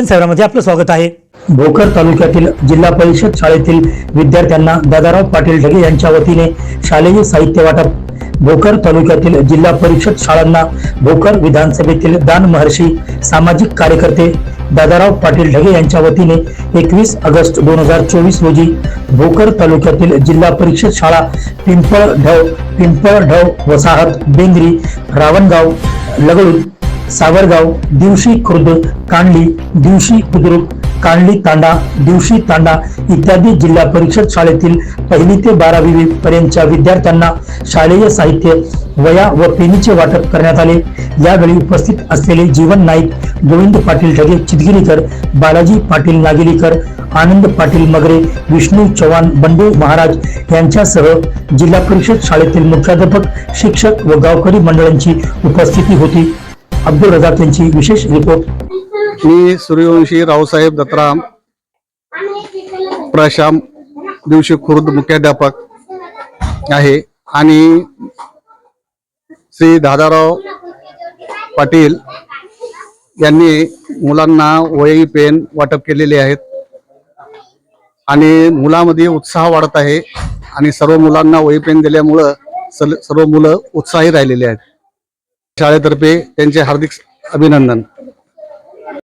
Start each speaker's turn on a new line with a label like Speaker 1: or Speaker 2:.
Speaker 1: शिक्षण सेवामध्ये आपलं स्वागत आहे. भोकर तालुक्यातील जिल्हा परिषद शाळेतील विद्यार्थ्यांना दादाराव पाटील ढगे यांच्या वतीने शालेय साहित्य वाटप. भोकर तालुक्यातील जिल्हा परिषद शाळांना भोकर विधानसभेतील दान महर्षी सामाजिक कार्यकर्ते दादाराव पाटील ढगे यांच्या वतीने एकवीस ऑगस्ट दोन हजार चोवीस रोजी भोकर तालुक्यातील जिल्हा परिषद शाळा पिंपळ ढव पिंपळ ढव वसाहत बेंद्री रावणगाव लगळून सावरगाव दिवशी खुर्द कांडली दिवशी बुद्रुक कांडली तांडा दिवशी तांडा इत्यादी जिल्हा परिषद शाळेतील पहिली ते बारावी पर्यंतच्या विद्यार्थ्यांना शालेय साहित्य वया व पेनीचे वाटप करण्यात आले. यावेळी उपस्थित असलेले जीवन नाईक गोविंद पाटील ढगे चितगिरीकर बालाजी पाटील नागिलीकर आनंद पाटील मगरे विष्णू चव्हाण बंडू महाराज यांच्यासह जिल्हा परिषद शाळेतील मुख्याध्यापक शिक्षक व गावकरी मंडळांची उपस्थिती होती. अब्दुल रजाक यांची विशेष रिपोर्ट.
Speaker 2: मी सूर्यवंशी रावसाहेब दत्ताराम प्रशाम दिवशी खुर्द मुख्याध्यापक आहे आणि श्री दादाराव पाटील यांनी मुलांना वही पेन वाटप केलेले आहेत. आणि मुलामध्ये उत्साह वाढत आहे आणि सर्व मुलांना वही पेन दिल्यामुळं सल- सर्व मुलं उत्साही राहिलेले आहेत. शाळेतर्फे त्यांचे हार्दिक अभिनंदन.